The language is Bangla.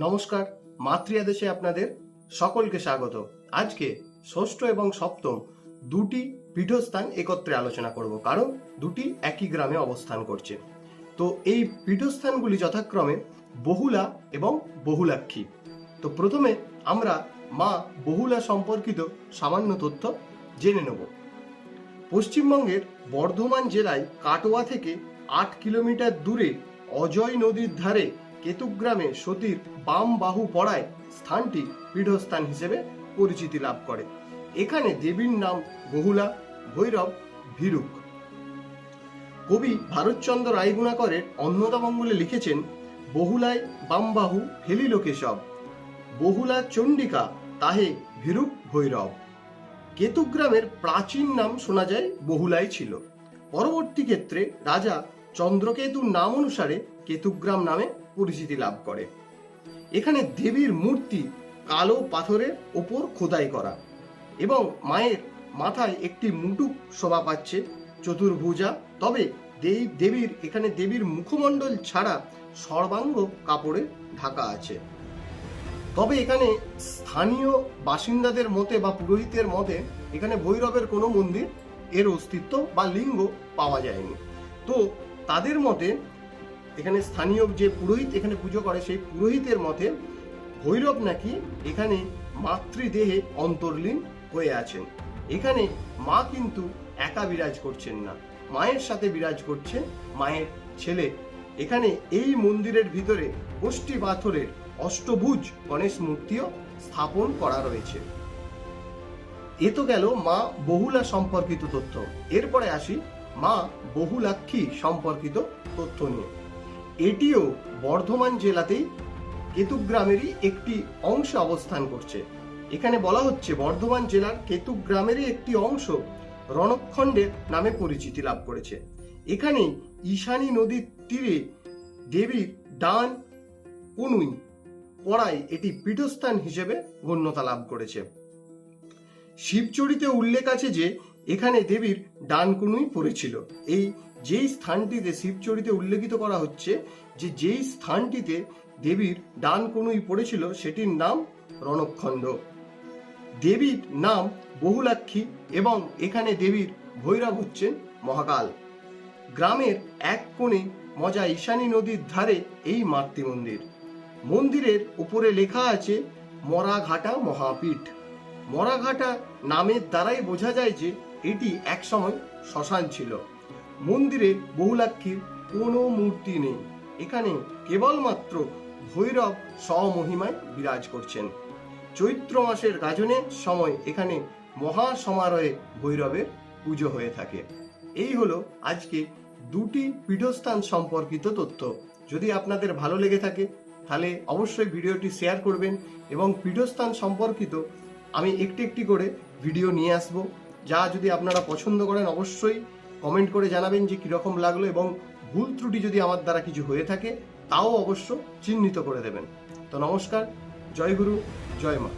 নমস্কার মাতৃয়াদেশে আপনাদের সকলকে স্বাগত। আজকে ষষ্ঠ এবং সপ্তম দুটি পীঠস্থান একত্রে আলোচনা করব, কারণ দুটি একই গ্রামে অবস্থান করছে। তো এই পীঠস্থানগুলি যথাক্রমে বহুলা এবং বহুলাক্ষী। তো প্রথমে আমরা মা বহুলা সম্পর্কিত সামান্য তথ্য জেনে নেব। পশ্চিমবঙ্গের বর্ধমান জেলায় কাটোয়া থেকে আট কিলোমিটার দূরে অজয় নদীর ধারে কেতুগ্রামে সতীর বাম বাহু পড়ায় স্থানটি পীঠস্থান হিসেবে পরিচিতি লাভ করে। এখানে দেবীর নাম বহুলা, ভৈরব, ভীরুক। কবি ভারতচন্দ্র রায়গুণাকরের অন্নদামঙ্গলে লিখেছেন, বহুলায় বামবাহু ফেলিল কেশব, বহুলা চণ্ডিকা তাহে ভীরুক ভৈরব। কেতুগ্রামের প্রাচীন নাম শোনা যায়, বহুলাই ছিল। পরবর্তী ক্ষেত্রে রাজা চন্দ্রকেতুর নাম অনুসারে কেতুগ্রাম নামে পরিচিতি লাভ করে। এখানে দেবীর মূর্তি কালো পাথরের ওপর খোদাই করা এবং মায়ের মাথায় একটি মুটুক শোভা পাচ্ছে চতুর্ভুজা। তবে দেবীর, এখানে দেবীর মুখমণ্ডল ছাড়া সর্বাঙ্গ কাপড়ে ঢাকা আছে। তবে এখানে স্থানীয় বাসিন্দাদের মতে বা পুরোহিতের মতে এখানে ভৈরবের কোনো মন্দির এর অস্তিত্ব বা লিঙ্গ পাওয়া যায়নি। তো তাদের মতে এখানে স্থানীয় যে পুরোহিত এখানে পুজো করে, সেই পুরোহিতের মতে ভৈরব নাকি এখানে মাতৃদেহে অন্তর্লীন হয়ে আছেন। এখানে মা কিন্তু একা বিরাজ করছেন না। মায়ের সাথে বিরাজ করছেন মায়ের ছেলে। এখানে এই মন্দিরের ভিতরে গোষ্ঠী পাথরের অষ্টভুজ গণেশ মূর্তিও স্থাপন করা রয়েছে। এ তো গেল মা বহুলা সম্পর্কিত তথ্য। এরপরে আসি মা বহুলাক্ষী সম্পর্কিত তথ্য নিয়ে। এটিও বর্ধমান জেলাতেই কেতুগ্রামেরই একটি অংশে অবস্থান করছে। এখানে বলা হচ্ছে বর্ধমান জেলার কেতুগ্রামেরই একটি অংশ রণখণ্ডের নামে পরিচিতি লাভ করেছে। এখানে ঈশানী নদীর তীরে দেবীর ডান কনুই পড়ায় এটি পীঠস্থান হিসেবে গণ্যতা লাভ করেছে। শিবচরিতে উল্লেখ আছে যে এখানে দেবীর ডানকুনুই পড়েছিল। এই যেই স্থানটিতে শিবচরিতে উল্লেখিত করা হচ্ছে যে যেই স্থানটিতে দেবীর ডানকুনুই পড়েছিল সেটির নাম রণখণ্ড। দেবীর নাম বহুলাক্ষী এবং এখানে দেবীর ভৈরব হচ্ছেন মহাকাল। গ্রামের এক কোণে মজা ঈশানী নদীর ধারে এই মাতৃ মন্দির। মন্দিরের উপরে লেখা আছে, মরাঘাটা মহাপীঠ মরাঘাটা নামের দ্বারাই বোঝা যায় যে এটি একসময় শ্মশান ছিল। মন্দিরে বহুলাক্ষীর কোনো মূর্তি নেই। এখানে কেবলমাত্র ভৈরব স্বমহিমায় বিরাজ করছেন। চৈত্র মাসের গাজনের সময় এখানে মহা সমারোহে ভৈরবের পুজো হয়ে থাকে। এই হলো আজকে দুটি পীঠস্থান সম্পর্কিত তথ্য। যদি আপনাদের ভালো লেগে থাকে, তাহলে অবশ্যই ভিডিওটি শেয়ার করবেন এবং পীঠস্থান সম্পর্কিত আমি একটি একটি করে ভিডিও নিয়ে আসব। যা যদি আপনারা পছন্দ করেন, অবশ্যই কমেন্ট করে জানাবেন যে কীরকম লাগল এবং ভুল ত্রুটি যদি আমার দ্বারা কিছু হয়ে থাকে, তাও অবশ্য চিহ্নিত করে দেবেন। তো নমস্কার, জয় গুরু, জয় মা।